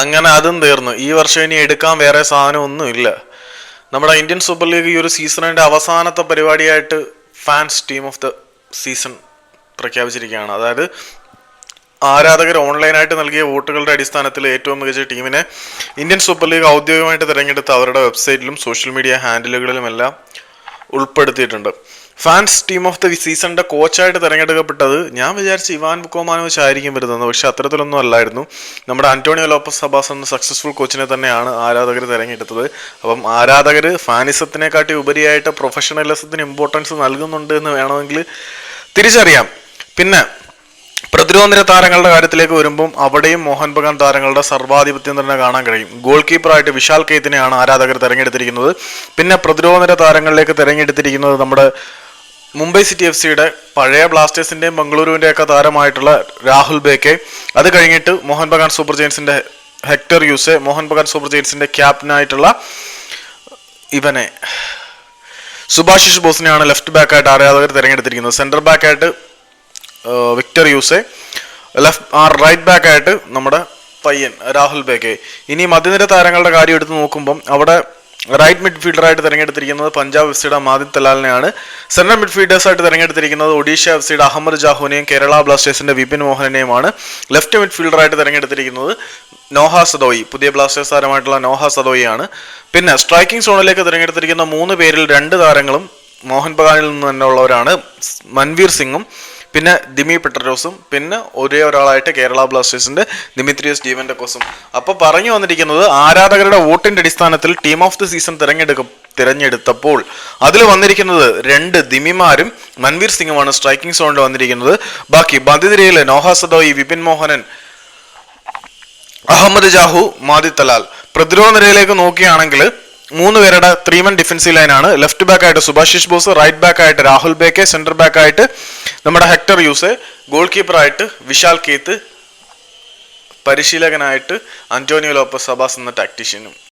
അങ്ങനെ അതും തീർന്നു. ഈ വർഷം ഇനി എടുക്കാൻ വേറെ സാധനം ഒന്നും ഇല്ല. നമ്മുടെ ഇന്ത്യൻ സൂപ്പർ ലീഗ് ഈ ഒരു സീസണിന്റെ അവസാനത്തെ പരിപാടിയായിട്ട് fans team of the season പ്രഖ്യാപിച്ചിരിക്കുകയാണ്. അതായത് ആരാധകർ ഓൺലൈനായിട്ട് നൽകിയ വോട്ടുകളുടെ അടിസ്ഥാനത്തിൽ ഏറ്റവും മികച്ച ടീമിനെ ഇന്ത്യൻ സൂപ്പർ ലീഗ് ഔദ്യോഗികമായിട്ട് തിരഞ്ഞെടുത്ത് അവരുടെ വെബ്സൈറ്റിലും സോഷ്യൽ മീഡിയ ഹാൻഡിലുകളിലുമെല്ലാം ഉൾപ്പെടുത്തിയിട്ടുണ്ട്. ഫാൻസ് ടീം ഓഫ് ദി സീസണിന്റെ കോച്ചായിട്ട് തിരഞ്ഞെടുക്കപ്പെട്ടത് ഞാൻ വിചാരിച്ച ഇവാൻ ബുക്കോമാനോവിച്ച് ആയിരിക്കും വരുന്നത്. പക്ഷെ അത്തരത്തിലൊന്നും അല്ലായിരുന്നു. നമ്മുടെ അന്റോണിയോ ലോപ്പസ് സബാസ് എന്ന സക്സസ്ഫുൾ കോച്ചിനെ തന്നെയാണ് ആരാധകർ തിരഞ്ഞെടുത്തത്. അപ്പം ആരാധകർ ഫാനിസത്തിനെക്കാട്ടി ഉപരിയായിട്ട് പ്രൊഫഷണലിസത്തിന് ഇമ്പോർട്ടൻസ് നൽകുന്നുണ്ട് എന്ന് വേണമെങ്കിൽ തിരിച്ചറിയാം. പിന്നെ പ്രതിരോധ നിര താരങ്ങളുടെ കാര്യത്തിലേക്ക് വരുമ്പം അവിടെയും മോഹൻ ബഗാൻ താരങ്ങളുടെ സർവാധിപത്യം തന്നെ കാണാൻ കഴിയും. ഗോൾ കീപ്പറായിട്ട് വിശാൽ കെയ്ത്തിനെയാണ് ആരാധകർ തിരഞ്ഞെടുത്തിരിക്കുന്നത്. പിന്നെ പ്രതിരോധ നിര താരങ്ങളിലേക്ക് തിരഞ്ഞെടുത്തിരിക്കുന്നത് നമ്മുടെ മുംബൈ സിറ്റി എഫ് സിയുടെ പഴയ ബ്ലാസ്റ്റേഴ്സിന്റെയും ബംഗളൂരുവിന്റെയൊക്കെ താരമായിട്ടുള്ള രാഹുൽ ബേക്കെ. അത് കഴിഞ്ഞിട്ട് Mohan Bagan super ജെയിൻസിന്റെ Hector Yuste Mohan Bagan super ജെയിൻസിന്റെ ക്യാപ്റ്റനായിട്ടുള്ള ഇവനെ സുഭാഷിഷ് ബോസിനെയാണ് ലെഫ്റ്റ് ബാക്കായിട്ട് ആരാധകർ തിരഞ്ഞെടുത്തിരിക്കുന്നത്. സെന്റർ ബാക്കായിട്ട് വിക്ടർ യൂസെ. ലെഫ്റ്റ് ആ റൈറ്റ് ബാക്ക് ആയിട്ട് നമ്മുടെ പയ്യൻ രാഹുൽ ബേക്കെ. ഇനി മധ്യനിര താരങ്ങളുടെ കാര്യം എടുത്ത് നോക്കുമ്പം അവിടെ റൈറ്റ് മിഡ്ഫീൽഡറായിട്ട് തിരഞ്ഞെടുത്തിരിക്കുന്നത് പഞ്ചാബ് എഫ് സിയുടെ മാദിൻ തലാലിനെയാണ് സെൻട്രൽ മിഡ്ഫീൽഡേഴ്സായിട്ട് തിരഞ്ഞെടുത്തിരിക്കുന്നത് ഒഡീഷ എഫ് സിയുടെ അഹമ്മദ് ജാഹുവിനെയും കേരള ബ്ലാസ്റ്റേഴ്സിന്റെ വിപിൻ മോഹനെയുമാണ് ലെഫ്റ്റ് മിഡ്ഫീൽഡറായിട്ട് തിരഞ്ഞെടുത്തിരിക്കുന്നത് നോഹ സദോയി പുതിയ ബ്ലാസ്റ്റേഴ്സ് താരമായിട്ടുള്ള നോഹ സദോയിയാണ്. പിന്നെ സ്ട്രൈക്കിംഗ് സോണിലേക്ക് തിരഞ്ഞെടുത്തിരിക്കുന്ന മൂന്ന് പേരിൽ രണ്ട് താരങ്ങളും മോഹൻ ബഗാനിൽ നിന്ന് തന്നെ ഉള്ളവരാണ് മൻവീർ സിംഗും പിന്നെ ദിമി പെട്രോസും പിന്നെ ഒരേ ഒരാളായിട്ട് കേരള ബ്ലാസ്റ്റേഴ്സിന്റെ ദിമിത്രിയസ് ജീവന്റെ കോസും അപ്പൊ പറഞ്ഞു വന്നിരിക്കുന്നത് ആരാധകരുടെ വോട്ടിന്റെ അടിസ്ഥാനത്തിൽ ടീം ഓഫ് ദി സീസൺ തിരഞ്ഞെടുക്കും തിരഞ്ഞെടുത്തപ്പോൾ അതിൽ വന്നിരിക്കുന്നത് രണ്ട് ദിമിമാരും മൻവീർ സിംഗുമാണ് സ്ട്രൈക്കിംഗ് സോണിൽ വന്നിരിക്കുന്നത്. ബാക്കി ബന്ധിതിരയിലെ Noah Sadaoui Vipin Mohanan Ahmad Jahouh Madih Talal. പ്രതിരോധ നിരയിലേക്ക് നോക്കുകയാണെങ്കിൽ മൂന്ന് പേരുടെ ത്രീമൻ ഡിഫൻസീവ് ലൈനാണ് ലെഫ്റ്റ് ബാക്ക് ആയിട്ട് സുഭാഷിഷ് ബോസ് റൈറ്റ് ബാക്ക് ആയിട്ട് രാഹുൽ ബേക്കെ സെന്റർ ബാക്ക് ആയിട്ട് നമ്മുടെ ഹെക്ടർ യൂസെ ഗോൾ കീപ്പറായിട്ട് വിശാൽ കേത്ത് പരിശീലകനായിട്ട് അന്റോണിയോ ലോപ്പസ് സബാസ് എന്ന ടാക്ടീഷ്യനും